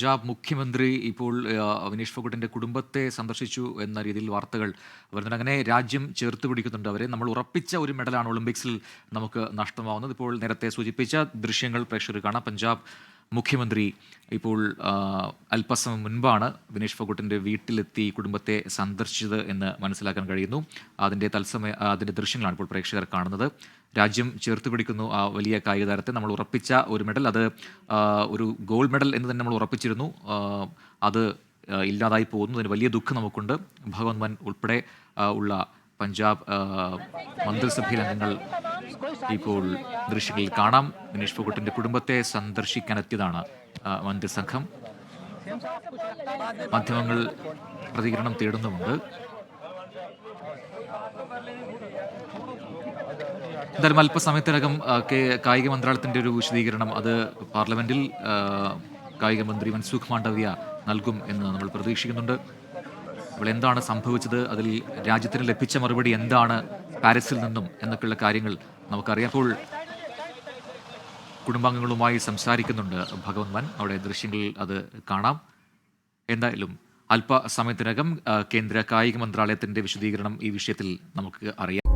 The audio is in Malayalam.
പഞ്ചാബ് മുഖ്യമന്ത്രി ഇപ്പോൾ വിനീഷ് ഫോഗട്ടിന്റെ കുടുംബത്തെ സന്ദർശിച്ചു എന്ന രീതിയിൽ വാർത്തകൾ വരുന്നുണ്ട്. അങ്ങനെ രാജ്യം ചേർത്ത് പിടിക്കുന്നുണ്ട് അവരെ. നമ്മൾ ഉറപ്പിച്ച ഒരു മെഡലാണ് ഒളിമ്പിക്സിൽ നമുക്ക് നഷ്ടമാവുന്നത്. ഇപ്പോൾ നേരത്തെ സൂചിപ്പിച്ച ദൃശ്യങ്ങൾ പ്രേക്ഷകർ കാണാം. പഞ്ചാബ് മുഖ്യമന്ത്രി ഇപ്പോൾ അല്പസമയം മുൻപാണ് വിനേഷ് ഫോഗട്ടിന്റെ വീട്ടിലെത്തി കുടുംബത്തെ സന്ദർശിച്ചത് എന്ന് മനസ്സിലാക്കാൻ കഴിയുന്നു. അതിന്റെ തത്സമയ അതിന്റെ ദൃശ്യങ്ങളാണ് ഇപ്പോൾ പ്രേക്ഷകർ കാണുന്നത്. രാജ്യം ചേർത്ത് പിടിക്കുന്നു ആ വലിയ കായിക താരത്തെ നമ്മൾ ഉറപ്പിച്ച ഒരു മെഡൽ. അത് ഒരു ഗോൾഡ് മെഡൽ എന്ന് തന്നെ നമ്മൾ ഉറപ്പിച്ചിരുന്നു. അത് ഇല്ലാതായി പോകുന്നു. അതിന് വലിയ ദുഃഖം നമുക്കുണ്ട്. ഭഗവന്ത് മൻ ഉൾപ്പെടെ ഉള്ള പഞ്ചാബ് മന്ത്രിസഭയിലെ അംഗങ്ങൾ ഇപ്പോൾ ദൃശ്യങ്ങളിൽ കാണാം. ദിനേഷ് ഫോഗട്ടിന്റെ കുടുംബത്തെ സന്ദർശിക്കാനെത്തിയതാണ് മന്ത്രിസംഘം. മാധ്യമങ്ങൾ പ്രതികരണം തേടുന്നുമുണ്ട്. എന്തായാലും അല്പസമയത്തിനകം കായിക മന്ത്രാലയത്തിന്റെ ഒരു വിശദീകരണം അത് പാർലമെന്റിൽ കായിക മന്ത്രി മൻസുഖ് മാണ്ഡവ്യ നൽകും എന്ന് നമ്മൾ പ്രതീക്ഷിക്കുന്നുണ്ട്. അപ്പോൾ എന്താണ് സംഭവിച്ചത്? അതിൽ രാജ്യത്തിന് ലഭിച്ച മറുപടി എന്താണ്? പാരീസിൽ നിന്നും എന്നൊക്കെയുള്ള കാര്യങ്ങൾ നമുക്കറിയാം. അപ്പോൾ കുടുംബാംഗങ്ങളുമായി സംസാരിക്കുന്നുണ്ട് ഭഗവത് മാൻ. അവിടെ ദൃശ്യങ്ങളിൽ അത് കാണാം. എന്തായാലും അല്പസമയത്തിനകം കേന്ദ്ര കായിക മന്ത്രാലയത്തിന്റെ വിശദീകരണം ഈ വിഷയത്തിൽ നമുക്ക് അറിയാം.